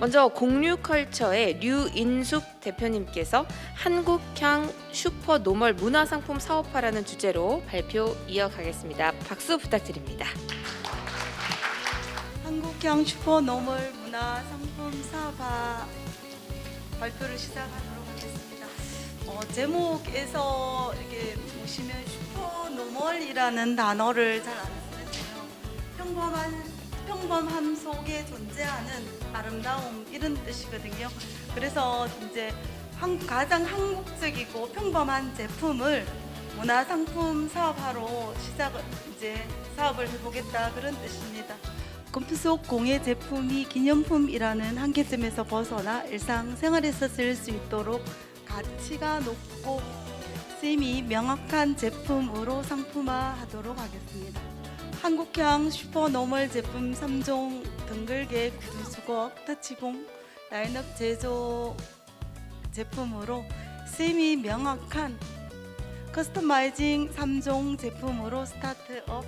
먼저 공유컬처의 류인숙 대표님께서 한국향 슈퍼 노멀 문화상품 사업화라는 주제로 발표 이어가겠습니다. 박수 부탁드립니다. 한국형 슈퍼노멀 문화 상품 사업화 발표를 시작하도록 하겠습니다. 어, 제목에서 이렇게 보시면 슈퍼노멀이라는 단어를 잘 안 쓰는데요. 평범한 평범 함 속에 존재하는 아름다움 이런 뜻이거든요. 그래서 이제 한, 가장 한국적이고 평범한 제품을 문화 상품 사업화로 시작을 이제 사업을 해보겠다 그런 뜻입니다. 금속 공예 제품이 기념품이라는 한계점에서 벗어나 일상생활에서 쓸 수 있도록 가치가 높고 쓰임이 명확한 제품으로 상품화하도록 하겠습니다. 한국향 슈퍼노멀 제품 3종 등글개 구두 수거 터치공 라인업 제조 제품으로 쓰임이 명확한 커스터마이징 3종 제품으로 스타트업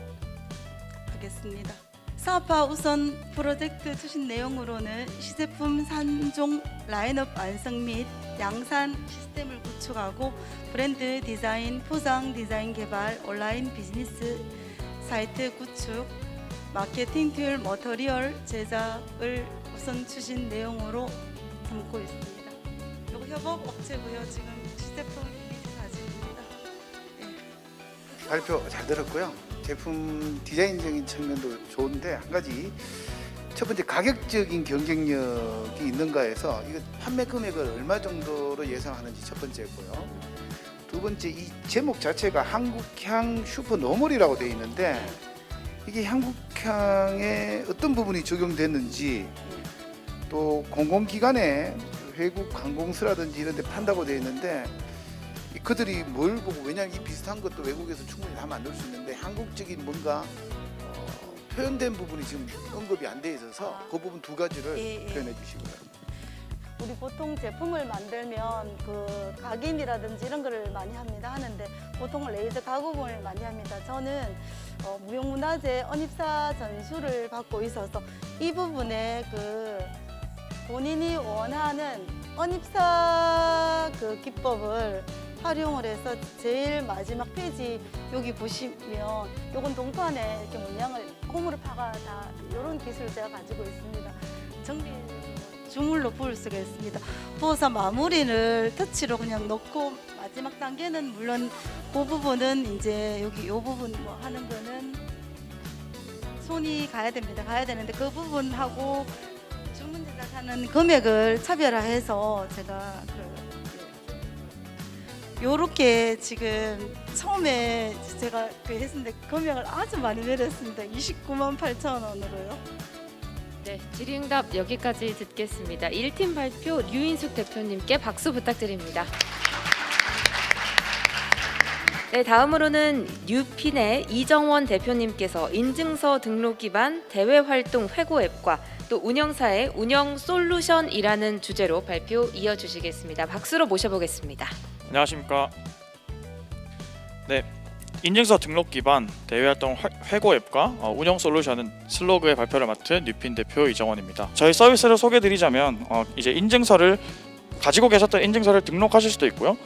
하겠습니다. 사업화 우선 프로젝트 추진 내용으로는 시제품 3종 라인업 완성 및 양산 시스템을 구축하고 브랜드 디자인, 포장 디자인 개발, 온라인 비즈니스 사이트 구축, 마케팅 툴 머터리얼 제작을 우선 추진 내용으로 담고 있습니다. 이거 협업 업체고요. 지금 시제품 사진입니다. 예. 발표 잘 들었고요. 제품 디자인적인 측면도 좋은데 한 가지 첫 번째 가격적인 경쟁력이 있는가 해서 이거 판매 금액을 얼마 정도로 예상하는지 첫 번째고요. 두 번째 이 제목 자체가 한국향 슈퍼 노멀이라고 되어 있는데 이게 한국향에 어떤 부분이 적용됐는지 또 공공기관에 외국 항공사라든지 이런 데 판다고 되어 있는데 이 그들이 뭘 보고 왜냐하면 이 비슷한 것도 외국에서 충분히 다 만들 수 있는데 한국적인 뭔가 어, 표현된 부분이 지금 언급이 안 돼 있어서 아. 그 부분 두 가지를 예, 예. 표현해 주시고요. 보통 제품을 만들면 그 각인이라든지 이런 거를 많이 합니다 하는데 보통 레이저 가공을 많이 합니다. 저는 어, 무형문화재 언입사 전수를 받고 있어서 이 부분에 그 본인이 원하는 언입사 그 기법을 활용을 해서 제일 마지막 페이지 여기 보시면 요건 동판에 이렇게 문양을 홈으로 파가 다 이런 기술을 제가 가지고 있습니다. 정리 주물로 부을 수가 있습니다. 부어서 마무리를 터치로 그냥 넣고 마지막 단계는 물론 그 부분은 이제 여기 이 부분 뭐 하는 거는 손이 가야 됩니다. 가야 되는데 그 부분하고 주문 제작하는 금액을 차별화해서 제가 그 요렇게 지금 처음에 제가 그 했는데 금액을 아주 많이 내렸습니다. 29만 8천 원으로요. 네, 질의응답 여기까지 듣겠습니다. 1팀 발표 류인숙 대표님께 박수 부탁드립니다. 네, 다음으로는 뉴핀의 이정원 대표님께서 인증서 등록 기반 대외 활동 회고 앱과 또 운영사의 운영 솔루션이라는 주제로 발표 이어주시겠습니다. 박수로 모셔보겠습니다. 안녕하십니까. 네, 인증서 등록 기반 대외활동 화- 회고 앱과 어, 운영 솔루션은 슬로그의 발표를 맡은 뉴핀 대표 이정원입니다. 저희 서비스를 소개드리자면 어, 이제 인증서를 가지고 계셨던 인증서를 등록하실 수도 있고요.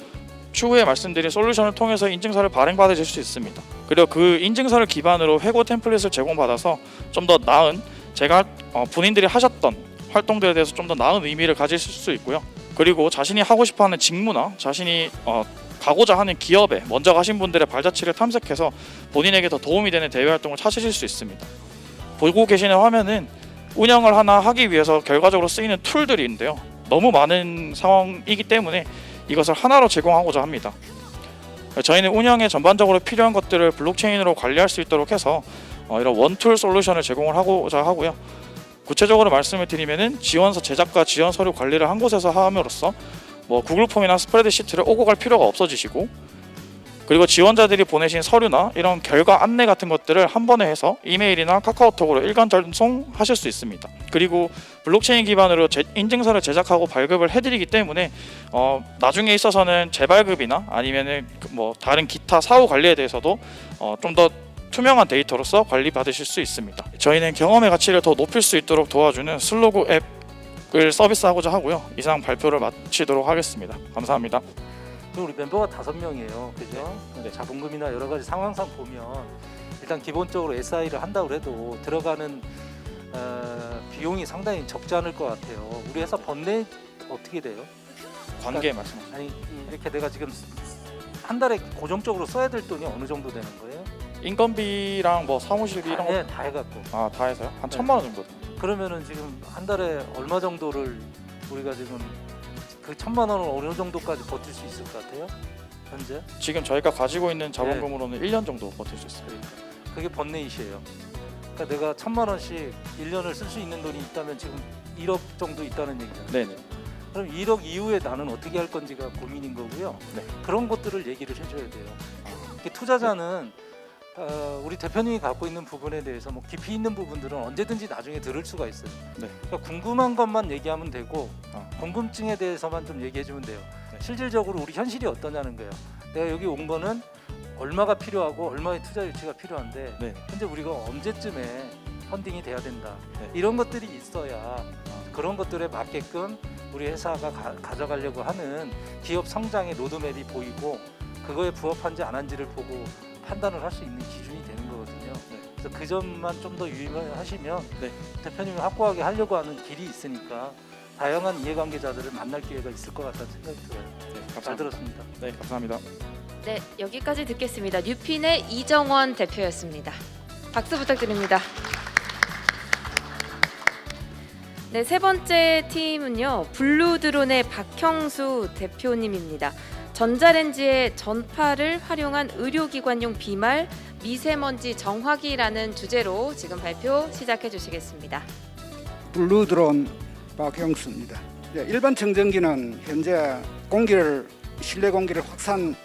추후에 말씀드린 솔루션을 통해서 인증서를 발행받으실 수 있습니다. 그리고 그 인증서를 기반으로 회고 템플릿을 제공받아서 좀 더 나은 제가 어, 본인들이 하셨던 활동들에 대해서 좀 더 나은 의미를 가지실 수 있고요. 그리고 자신이 하고 싶어하는 직무나 자신이 어, 가고자 하는 기업에 먼저 가신 분들의 발자취를 탐색해서 본인에게 더 도움이 되는 대외 활동을 찾으실 수 있습니다. 보고 계시는 화면은 운영을 하나 하기 위해서 결과적으로 쓰이는 툴들이 있는데요. 너무 많은 상황이기 때문에 이것을 하나로 제공하고자 합니다. 저희는 운영에 전반적으로 필요한 것들을 블록체인으로 관리할 수 있도록 해서 어, 이런 원툴 솔루션을 제공을 하고자 하고요. 구체적으로 말씀을 드리면은 지원서 제작과 지원 서류 관리를 한 곳에서 함으로써 뭐 구글 폼이나 스프레드 시트를 오고 갈 필요가 없어지시고 그리고 지원자들이 보내신 서류나 이런 결과 안내 같은 것들을 한 번에 해서 이메일이나 카카오톡으로 일간 전송하실 수 있습니다. 그리고 블록체인 기반으로 제- 인증서를 제작하고 발급을 해드리기 때문에 어, 나중에 있어서는 재발급이나 아니면은 그뭐 다른 기타 사후 관리에 대해서도 어, 좀더 투명한 데이터로서 관리 받으실 수 있습니다. 저희는 경험의 가치를 더 높일 수 있도록 도와주는 슬로그 앱 을 서비스하고자 하고요. 이상 발표를 마치도록 하겠습니다. 감사합니다. 우리 멤버가 다섯 명이에요, 그죠? 근데 자본금이나 여러 가지 상황상 보면 일단 기본적으로 SI를 한다고 해도 들어가는 어, 비용이 상당히 적지 않을 것 같아요. 우리 회사 번내 어떻게 돼요? 관계 말씀. 아니 이렇게 내가 지금 한 달에 고정적으로 써야 될 돈이 어느 정도 되는 거예요? 인건비랑 뭐 사무실비 이런 거 네, 다 해갖고. 아, 다 해서요? 한 네. 천만 원 정도. 그러면은 지금 한 달에 얼마 정도를 우리가 지금 그 천만 원을 어느 정도까지 버틸 수 있을 것 같아요? 현재? 지금 저희가 가지고 있는 자본금으로는 1년 정도 버틸 수 있어요. 그러니까 그게 번네이시에요. 그러니까 내가 천만 원씩 1년을 쓸 수 있는 돈이 있다면 지금 1억 정도 있다는 얘기잖아요. 네네. 그럼 1억 이후에 나는 어떻게 할 건지가 고민인 거고요. 네. 그런 것들을 얘기를 해줘야 돼요. 이렇게 투자자는 어, 우리 대표님이 갖고 있는 부분에 대해서 뭐 깊이 있는 부분들은 언제든지 나중에 들을 수가 있어요. 네. 그러니까 궁금한 것만 얘기하면 되고 어. 궁금증에 대해서만 좀 얘기해주면 돼요. 네. 실질적으로 우리 현실이 어떠냐는 거예요. 내가 여기 온 거는 얼마가 필요하고 얼마의 투자 유치가 필요한데 네. 현재 우리가 언제쯤에 펀딩이 돼야 된다. 네. 이런 것들이 있어야 그런 것들에 맞게끔 우리 회사가 가, 져가려고 하는 기업 성장의 로드맵이 보이고 그거에 부합한지 안 한지를 보고 판단을 할 수 있는 기준이 되는 거거든요. 그래서 그 점만 좀 더 유의하시면 네. 대표님이 확고하게 하려고 하는 길이 있으니까 다양한 이해관계자들을 만날 기회가 있을 것 같다는 생각이 들어요. 네, 잘 감사합니다. 들었습니다. 네, 감사합니다. 네, 여기까지 듣겠습니다. 뉴핀의 이정원 대표였습니다. 박수 부탁드립니다. 네, 세 번째 팀은요. 블루드론의 박형수 대표님입니다. 전자레인지의 전파를 활용한 의료기관용 비말 미세먼지 정화기라는 주제로 지금 발표 시작해 주시겠습니다. 블루드론 박형수입니다. 네, 일반 청정기는 현재 공기를 실내 공기를 확산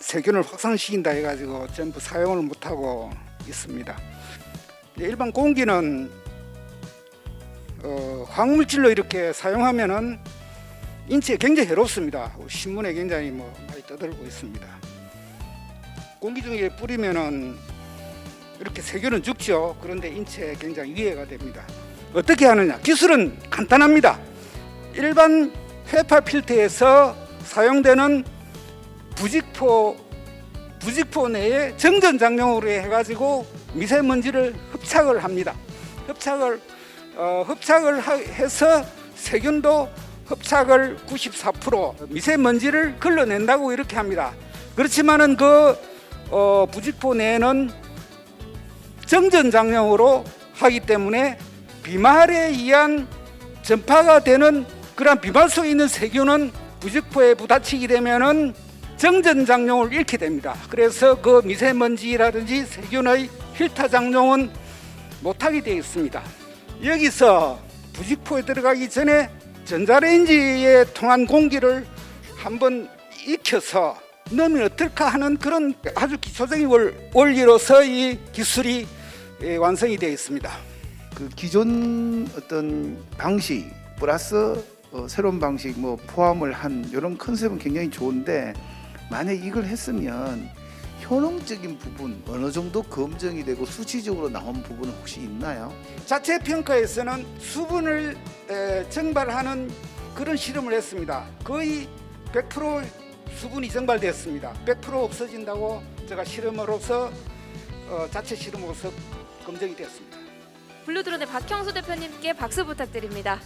세균을 확산시킨다 해가지고 전부 사용을 못하고 있습니다. 네, 일반 공기는 어, 화학물질로 이렇게 사용하면은 인체에 굉장히 해롭습니다. 신문에 굉장히 뭐 많이 떠들고 있습니다. 공기 중에 뿌리면은 이렇게 세균은 죽죠. 그런데 인체에 굉장히 위해가 됩니다. 어떻게 하느냐? 기술은 간단합니다. 일반 회파 필터에서 사용되는 부직포 부직포 내에 정전장용으로 해가지고 미세먼지를 흡착을 합니다. 흡착을 어, 흡착을 하- 해서 세균도 흡착을 94% 미세먼지를 걸러낸다고 이렇게 합니다. 그렇지만은 그 어, 부직포 내에는 정전장용으로 하기 때문에 비말에 의한 전파가 되는 그런 비말 속에 있는 세균은 부직포에 부딪히게 되면은 정전장용을 잃게 됩니다. 그래서 그 미세먼지라든지 세균의 장용은 못하게 되어 있습니다. 여기서 부직포에 들어가기 전에 전자레인지에 통한 공기를 한번 익혀서 넣으면 어떨까 하는 그런 아주 기초적인 원- 원리로서 이 기술이 예, 완성이 되어 있습니다. 그 기존 어떤 방식 플러스 어, 새로운 방식 뭐 포함을 한 이런 컨셉은 굉장히 좋은데 만약 이걸 했으면 효능적인 부분 어느 정도 검증이 되고 수치적으로 나온 부분은 혹시 있나요? 자체 평가에서는 수분을 에, 증발하는 그런 실험을 했습니다. 거의 100% 수분이 증발됐습니다. 100% 없어진다고 제가 실험으로서 어, 자체 실험으로서 검증이 됐습니다. 블루드론의 박형수 대표님께 박수 부탁드립니다.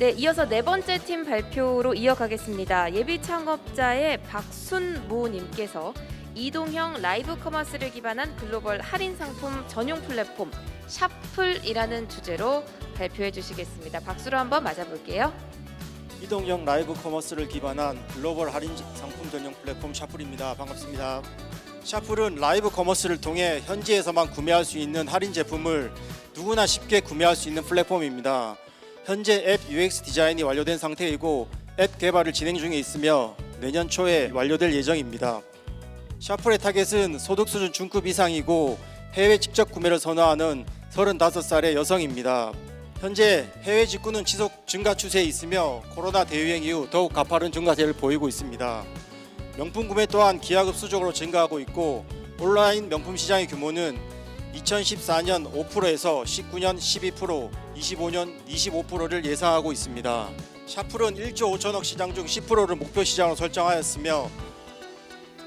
네, 이어서 네 번째 팀 발표로 이어가겠습니다. 예비 창업자의 박순모 님께서 이동형 라이브 커머스를 기반한 글로벌 할인 상품 전용 플랫폼 샤플이라는 주제로 발표해 주시겠습니다. 박수로 한번 맞아볼게요. 이동형 라이브 커머스를 기반한 글로벌 할인 상품 전용 플랫폼 샤플입니다. 반갑습니다. 샤플은 라이브 커머스를 통해 현지에서만 구매할 수 있는 할인 제품을 누구나 쉽게 구매할 수 있는 플랫폼입니다. 현재 앱 UX 디자인이 완료된 상태이고 앱 개발을 진행 중에 있으며 내년 초에 완료될 예정입니다. 샤플의 타겟은 소득 수준 중급 이상이고 해외 직접 구매를 선호하는 35살의 여성입니다. 현재 해외 직구는 지속 증가 추세에 있으며 코로나 대유행 이후 더욱 가파른 증가세를 보이고 있습니다. 명품 구매 또한 기하급수적으로 증가하고 있고 온라인 명품 시장의 규모는 2014년 5%에서 19년 12%, 25년 25%를 예상하고 있습니다. 샤플은 1조 5천억 시장 중 10%를 목표 시장으로 설정하였으며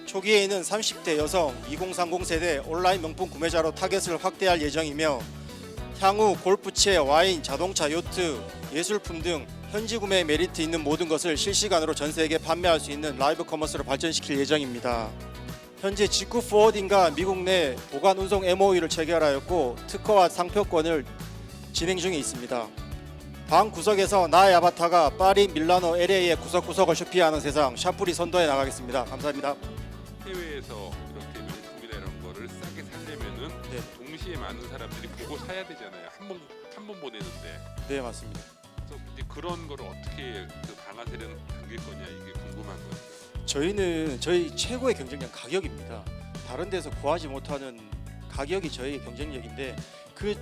초기에는 30대 여성 2030 세대 온라인 명품 구매자로 타겟을 확대할 예정이며 향후 골프채, 와인, 자동차, 요트, 예술품 등 현지 구매 메리트 있는 모든 것을 실시간으로 전 세계에 판매할 수 있는 라이브 커머스로 발전시킬 예정입니다. 현재 직구 포워딩과 미국 내 보관 운송 MOU를 체결하였고 특허와 상표권을 진행 중에 있습니다. 방 구석에서 나의 아바타가 파리, 밀라노, LA의 구석구석을 쇼핑하는 세상 샤프리 선도해 나가겠습니다. 감사합니다. 해외에서 이렇게 명품이나 이런 거를 싸게 살려면은 네. 동시에 많은 사람들이 보고 사야 되잖아요. 한 번 한 번 보내는데. 네 맞습니다. 그래서 이제 그런 거를 어떻게 그 방아쇠는 당길 거냐 이게 궁금한 거죠. 저희는 저희 최고의 경쟁력 가격입니다. 다른 데서 구하지 못하는 가격이 저희의 경쟁력인데 그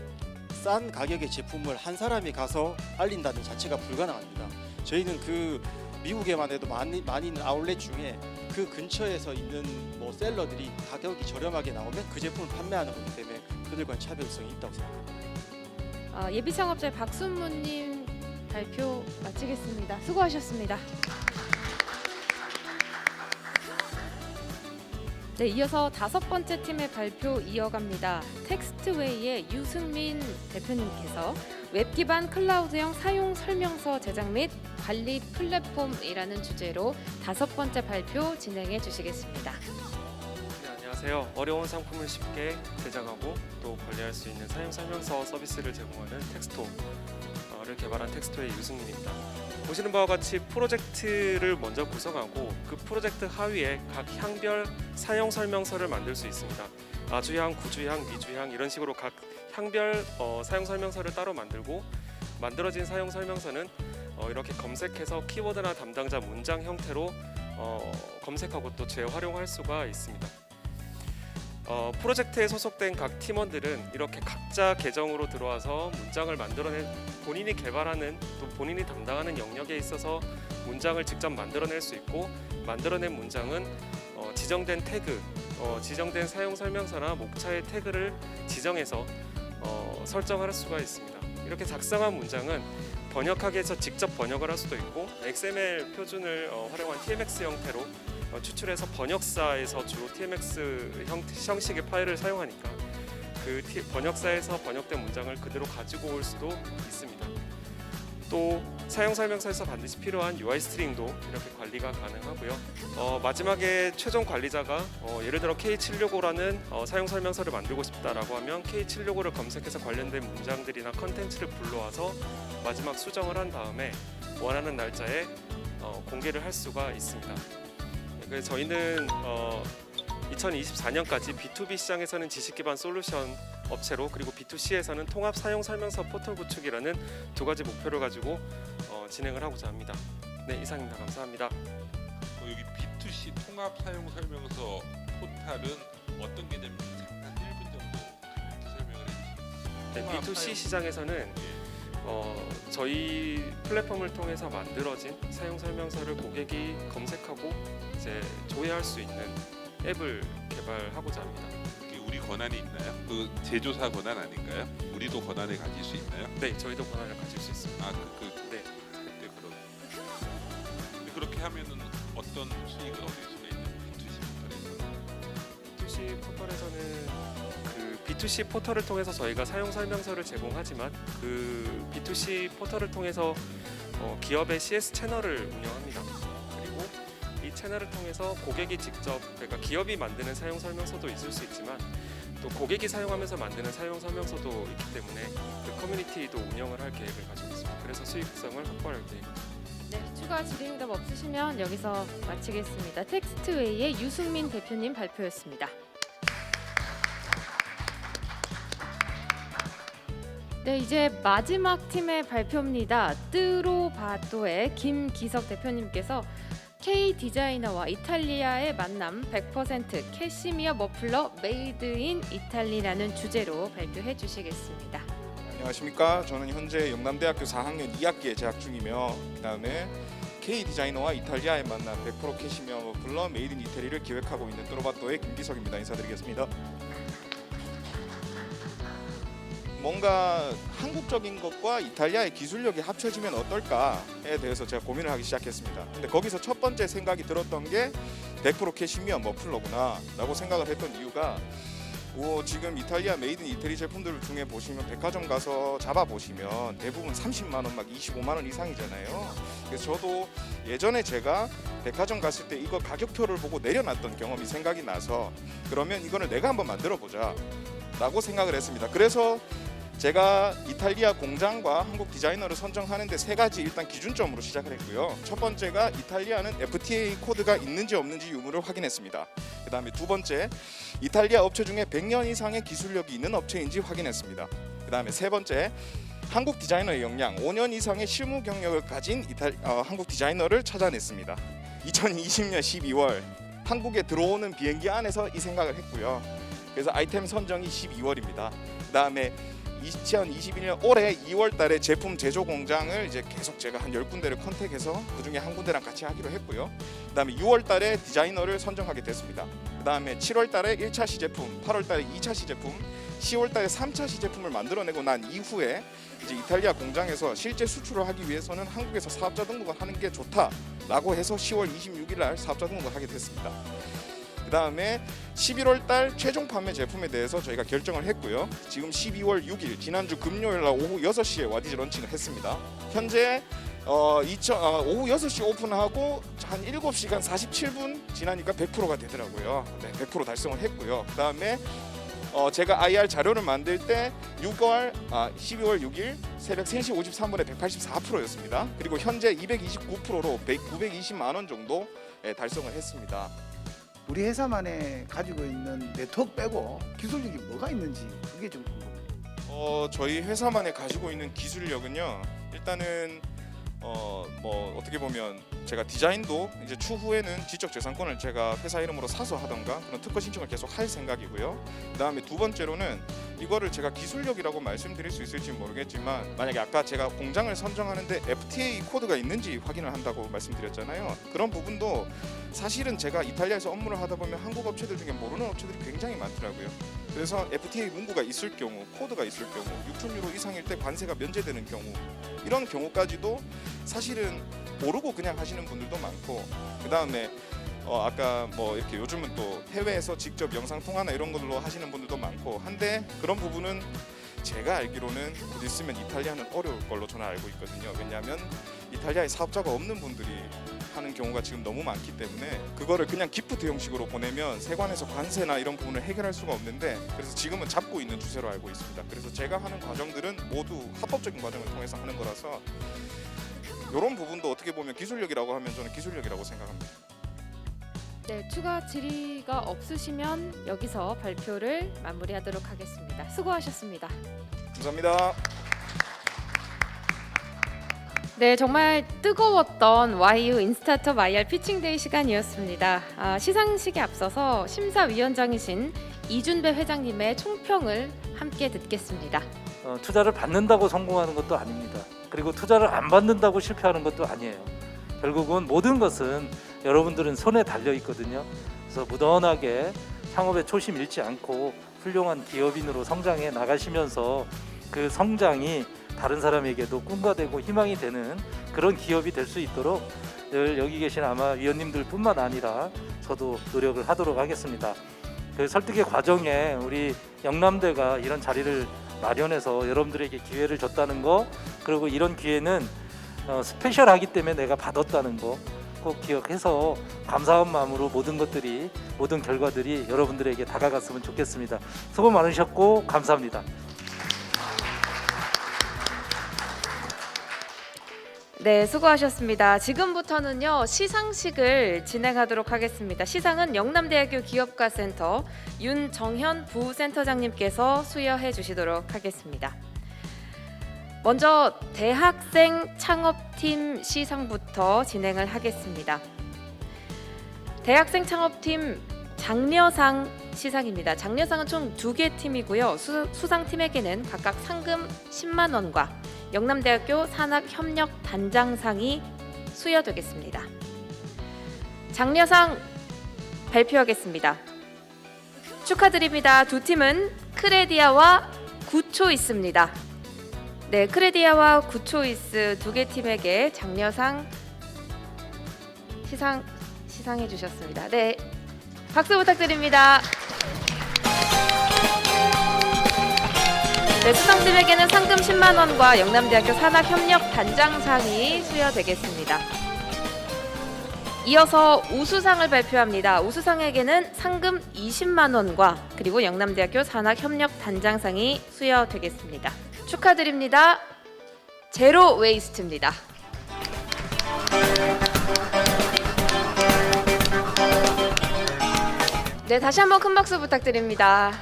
싼 가격의 제품을 한 사람이 가서 알린다는 자체가 불가능합니다. 저희는 그 미국에만 해도 많이 많이 있는 아울렛 중에 그 근처에서 있는 뭐 셀러들이 가격이 저렴하게 나오면 그 제품을 판매하는 거기 때문에 그들과는 차별성이 있다고 생각합니다. 아, 예비 창업자의 박순무님 발표 마치겠습니다. 수고하셨습니다. 네, 이어서 다섯 번째 팀의 발표 이어갑니다. 텍스트웨이의 유승민 대표님께서 웹 기반 클라우드형 사용 설명서 제작 및 관리 플랫폼이라는 주제로 다섯 번째 발표 진행해 주시겠습니다. 네, 안녕하세요. 어려운 상품을 쉽게 제작하고 또 관리할 수 있는 사용 설명서 서비스를 제공하는 텍스토를 개발한 텍스토의 유승민입니다. 보시는 바와 같이 프로젝트를 먼저 구성하고 그 프로젝트 하위에 각 향별 사용 설명서를 만들 수 있습니다. 아주향, 구주향, 미주향 이런 식으로 각 향별 어, 사용 설명서를 따로 만들고 만들어진 사용 설명서는 어, 이렇게 검색해서 키워드나 담당자 문장 형태로 어, 검색하고 또 재활용할 수가 있습니다. 어, 프로젝트에 소속된 각 팀원들은 이렇게 각자 계정으로 들어와서 문장을 만들어낸 본인이 개발하는 또 본인이 담당하는 영역에 있어서 문장을 직접 만들어낼 수 있고 만들어낸 문장은 어, 지정된 태그, 어, 지정된 사용 설명서나 목차의 태그를 지정해서 어, 설정할 수가 있습니다. 이렇게 작성한 문장은 번역하기 위해서 직접 번역을 할 수도 있고 XML 표준을 어, 활용한 TMX 형태로 어, 추출해서 번역사에서 주로 TMX 형, 형식의 파일을 사용하니까 그 티- 번역사에서 번역된 문장을 그대로 가지고 올 수도 있습니다. 또 사용 설명서에서 반드시 필요한 UI 스트링도 이렇게 관리가 가능하고요. 어, 마지막에 최종 관리자가 어, 예를 들어 K765라는 어, 사용 설명서를 만들고 싶다라고 하면 K765를 검색해서 관련된 문장들이나 컨텐츠를 불러와서 마지막 수정을 한 다음에 원하는 날짜에 어, 공개를 할 수가 있습니다. 그래서 저희는 어, 2024년까지 B2B 시장에서는 지식 기반 솔루션 업체로 그리고 B2C에서는 통합 사용 설명서 포털 구축이라는 두 가지 목표를 가지고 어, 진행을 하고자 합니다. 네, 이상입니다. 감사합니다. 어, 여기 B2C 통합 사용 설명서 포탈은 어떤 개념인지 잠깐 1분 정도 설명을 해주시겠어요? 네, 통합 B2C 사용- 시장에서는 예. 어, 저희 플랫폼을 통해서 만들어진 사용 설명서를 고객이 검색하고 이제 조회할 수 있는 앱을 개발하고자 합니다. 이게 우리 권한이 있나요? 그 제조사 권한 아닌가요? 우리도 권한을 가질 수 있나요? 네, 저희도 권한을 가질 수 있습니다. 아, 그, 그, 네. 그때 그런. 근데 그렇게 하면은 어떤 수익을 얻을 수가 있는 B2C 포털에서? B2C 포털에서는 그 B2C 포털을 통해서 저희가 사용 설명서를 제공하지만 그 B2C 포털을 통해서 어, 기업의 CS 채널을 운영합니다. 그리고 이 채널을 통해서 고객이 직접 그러니까 기업이 만드는 사용 설명서도 있을 수 있지만 또 고객이 사용하면서 만드는 사용 설명서도 있기 때문에 그 커뮤니티도 운영을 할 계획을 가지고 있습니다. 그래서 수익성을 확보할 계획입니다. 네, 추가 질의응답 없으시면 여기서 마치겠습니다. 텍스트웨이의 유승민 대표님 발표였습니다. 네, 이제 마지막 팀의 발표입니다. 뜨로바도의 김기석 대표님께서 K 디자이너와 이탈리아의 만남 100% 캐시미어 머플러 메이드 인 이탈리라는 주제로 발표해 주시겠습니다. 안녕하십니까. 저는 현재 영남대학교 4학년 2학기에 재학 중이며 그다음에 K 디자이너와 이탈리아의 만남 100% 캐시미어 블러 메이드 인 이태리를 기획하고 있는 또로바토의 김기석입니다. 인사드리겠습니다. 뭔가 한국적인 것과 이탈리아의 기술력이 합쳐지면 어떨까에 대해서 제가 고민을 하기 시작했습니다. 근데 거기서 첫 번째 생각이 들었던 게 100% 캐시미어 머플러구나라고 생각을 했던 이유가 오, 지금 이탈리아 메이드 인 이태리 제품들 중에 보시면 백화점 가서 잡아 보시면 대부분 30만 원, 막 25만 원 이상이잖아요. 그래서 저도 예전에 제가 백화점 갔을 때 이거 가격표를 보고 내려놨던 경험이 생각이 나서 그러면 이거를 내가 한번 만들어 보자 라고 생각을 했습니다. 그래서 제가 이탈리아 공장과 한국 디자이너를 선정하는데 세 가지 일단 기준점으로 시작을 했고요. 첫 번째가 이탈리아는 FTA 코드가 있는지 없는지 유무를 확인했습니다. 그다음에 두 번째 이탈리아 업체 중에 100년 이상의 기술력이 있는 업체인지 확인했습니다. 그다음에 세 번째 한국 디자이너의 역량 5년 이상의 실무 경력을 가진 이탈, 어, 한국 디자이너를 찾아냈습니다. 2020년 12월 한국에 들어오는 비행기 안에서 이 생각을 했고요. 그래서 아이템 선정이 12월입니다. 그다음에 2021년 올해 2월 달에 제품 제조 공장을 이제 계속 제가 한 10군데를 컨택해서 그중에 한 군데랑 같이 하기로 했고요. 그다음에 6월 달에 디자이너를 선정하게 됐습니다. 그다음에 7월 달에 1차 시제품, 8월 달에 2차 시제품, 10월 달에 3차 시제품을 만들어내고 난 이후에 이제 이탈리아 공장에서 실제 수출을 하기 위해서는 한국에서 사업자 등록을 하는 게 좋다라고 해서 10월 26일 날 사업자 등록을 하게 됐습니다. 그 다음에 11월 달 최종 판매 제품에 대해서 저희가 결정을 했고요. 지금 12월 6일 지난주 금요일 날 오후 6시에 와디즈 런칭을 했습니다. 현재 어, 2000, 어, 오후 6시 오픈하고 한 7시간 47분 지나니까 100%가 되더라고요. 네, 100% 달성을 했고요. 그 다음에 어, 제가 IR 자료를 만들 때 6월 아, 12월 6일 새벽 3시 53분에 184%였습니다. 그리고 현재 229%로 920만 원 정도 예, 달성을 했습니다. 우리 회사만에 가지고 있는 네트워크 빼고 기술력이 뭐가 있는지 그게 좀 궁금해요. 어, 저희 회사만에 가지고 있는 기술력은요. 일단은 어, 뭐 어떻게 보면 제가 디자인도 이제 추후에는 지적 재산권을 제가 회사 이름으로 사서 하던가 그런 특허 신청을 계속 할 생각이고요. 그다음에 두 번째로는 이거를 제가 기술력이라고 말씀드릴 수 있을지 모르겠지만 만약에 아까 제가 공장을 선정하는데 FTA 코드가 있는지 확인을 한다고 말씀드렸잖아요. 그런 부분도 사실은 제가 이탈리아에서 업무를 하다 보면 한국 업체들 중에 모르는 업체들이 굉장히 많더라고요. 그래서 FTA 문구가 있을 경우, 코드가 있을 경우, 6천 유로 이상일 때 관세가 면제되는 경우 이런 경우까지도 사실은 모르고 그냥 하시는 분들도 많고 그 다음에 어 아까 뭐 이렇게 요즘은 또 해외에서 직접 영상 통화나 이런 걸로 하시는 분들도 많고 한데 그런 부분은 제가 알기로는 곧 있으면 이탈리아는 어려울 걸로 저는 알고 있거든요. 왜냐하면 이탈리아에 사업자가 없는 분들이 하는 경우가 지금 너무 많기 때문에 그거를 그냥 기프트 형식으로 보내면 세관에서 관세나 이런 부분을 해결할 수가 없는데 그래서 지금은 잡고 있는 추세로 알고 있습니다. 그래서 제가 하는 과정들은 모두 합법적인 과정을 통해서 하는 거라서 이런 부분도 어떻게 보면 기술력이라고 하면 저는 기술력이라고 생각합니다. 네, 추가 질의가 없으시면 여기서 발표를 마무리하도록 하겠습니다. 수고하셨습니다. 감사합니다. 네, 정말 뜨거웠던 YU 인스타톱 IR 피칭데이 시간이었습니다. 아, 시상식에 앞서서 심사위원장이신 이준배 회장님의 총평을 함께 듣겠습니다. 어, 투자를 받는다고 성공하는 것도 아닙니다. 그리고 투자를 안 받는다고 실패하는 것도 아니에요. 결국은 모든 것은 여러분들은 손에 달려 있거든요. 그래서 무던하게 창업에 초심 잃지 않고 훌륭한 기업인으로 성장해 나가시면서 그 성장이 다른 사람에게도 꿈과 되고 희망이 되는 그런 기업이 될 수 있도록 늘 여기 계신 아마 위원님들뿐만 아니라 저도 노력을 하도록 하겠습니다. 그 설득의 과정에 우리 영남대가 이런 자리를 마련해서 여러분들에게 기회를 줬다는 거 그리고 이런 기회는 어, 스페셜하기 때문에 내가 받았다는 거 꼭 기억해서 감사한 마음으로 모든 것들이 모든 결과들이 여러분들에게 다가갔으면 좋겠습니다. 수고 많으셨고 감사합니다. 네, 수고하셨습니다. 지금부터는요 시상식을 진행하도록 하겠습니다. 시상은 영남대학교 기업가센터 윤정현 부센터장님께서 수여해 주시도록 하겠습니다. 먼저 대학생 창업팀 시상부터 진행을 하겠습니다. 대학생 창업팀 장려상 시상입니다. 장려상은 총 두 개 팀이고요. 수, 수상팀에게는 각각 상금 10만 원과 영남대학교 산학협력 단장상이 수여되겠습니다. 장려상 발표하겠습니다. 축하드립니다. 두 팀은 크레디아와 구초이스입니다. 네, 크레디아와 구초이스 두 개 팀에게 장려상 시상 시상해 주셨습니다. 네, 박수 부탁드립니다. 네, 수상팀에게는 상금 10만 원과 영남대학교 산학협력 단장상이 수여되겠습니다. 이어서 우수상을 발표합니다. 우수상에게는 상금 20만 원과 그리고 영남대학교 산학협력 단장상이 수여되겠습니다. 축하드립니다. 제로 웨이스트입니다. 네, 다시 한번 큰 박수 부탁드립니다.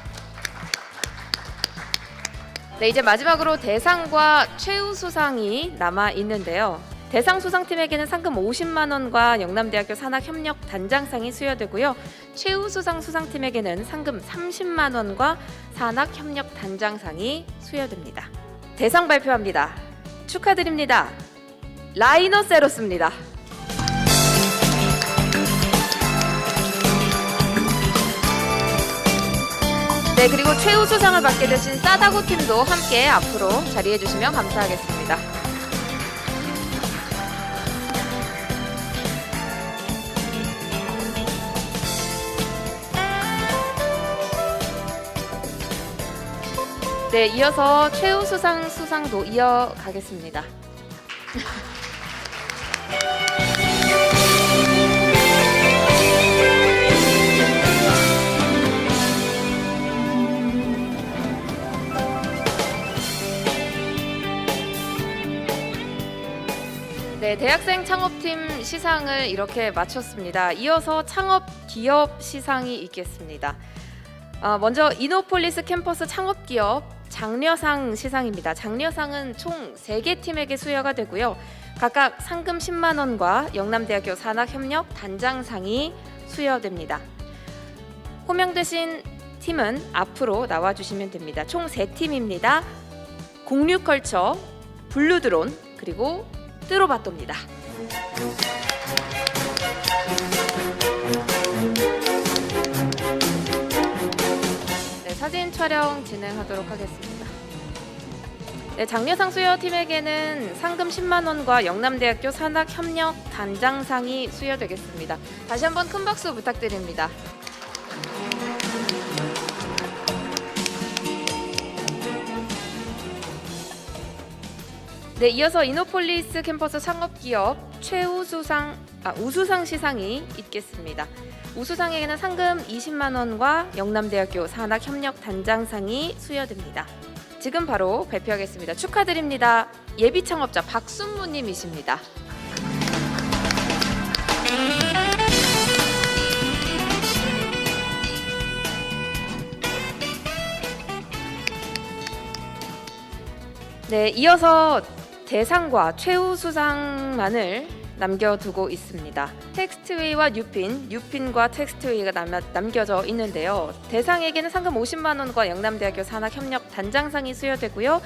네, 이제 마지막으로 대상과 최우수상이 남아 있는데요. 대상 수상팀에게는 상금 50만 원과 영남대학교 산학협력 단장상이 수여되고요. 최우수상 수상팀에게는 상금 30만 원과 산학협력 단장상이 수여됩니다. 대상 발표합니다. 축하드립니다. 라이너세로스입니다. 네, 그리고 최우수상을 받게 되신 싸다구 팀도 함께 앞으로 자리해 주시면 감사하겠습니다. 네, 이어서 최우수상 수상도 이어가겠습니다. 네, 대학생 창업팀 시상을 이렇게 마쳤습니다. 이어서 창업 기업 시상이 있겠습니다. 어, 먼저 이노폴리스 캠퍼스 창업 기업 장려상 시상입니다. 장려상은 총 3개 팀에게 수여가 되고요. 각각 상금 10만 원과 영남대학교 산학협력 단장상이 수여됩니다. 호명되신 팀은 앞으로 나와 주시면 됩니다. 총 3팀입니다. 공유컬처, 블루드론, 그리고 뜨로바또입니다. 사진 촬영 진행하도록 하겠습니다. 네, 장려상 수여팀에게는 상금 10만 원과 영남대학교 산학협력 단장상이 수여되겠습니다. 다시 한번 큰 박수 부탁드립니다. 네, 이어서 이노폴리스 캠퍼스 창업기업 최우수상 아, 우수상 시상이 있겠습니다. 우수상에게는 상금 20만 원과 영남대학교 산학협력 단장상이 수여됩니다. 지금 바로 발표하겠습니다. 축하드립니다. 예비 창업자 박순무 님이십니다. 네, 이어서 대상과 최우수상만을 남겨두고 있습니다. 텍스트웨이와 뉴핀, 뉴핀과 텍스트웨이가 남, 남겨져 있는데요. 대상에게는 상금 50만 원과 영남대학교 산학협력 단장상이 수여되고요.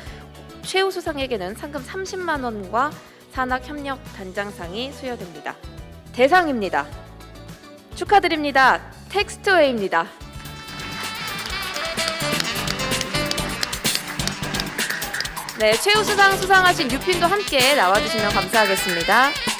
최우수상에게는 상금 30만 원과 산학협력 단장상이 수여됩니다. 대상입니다. 축하드립니다. 텍스트웨이입니다. 네, 최우수상 수상하신 유핀도 함께 나와주시면 감사하겠습니다.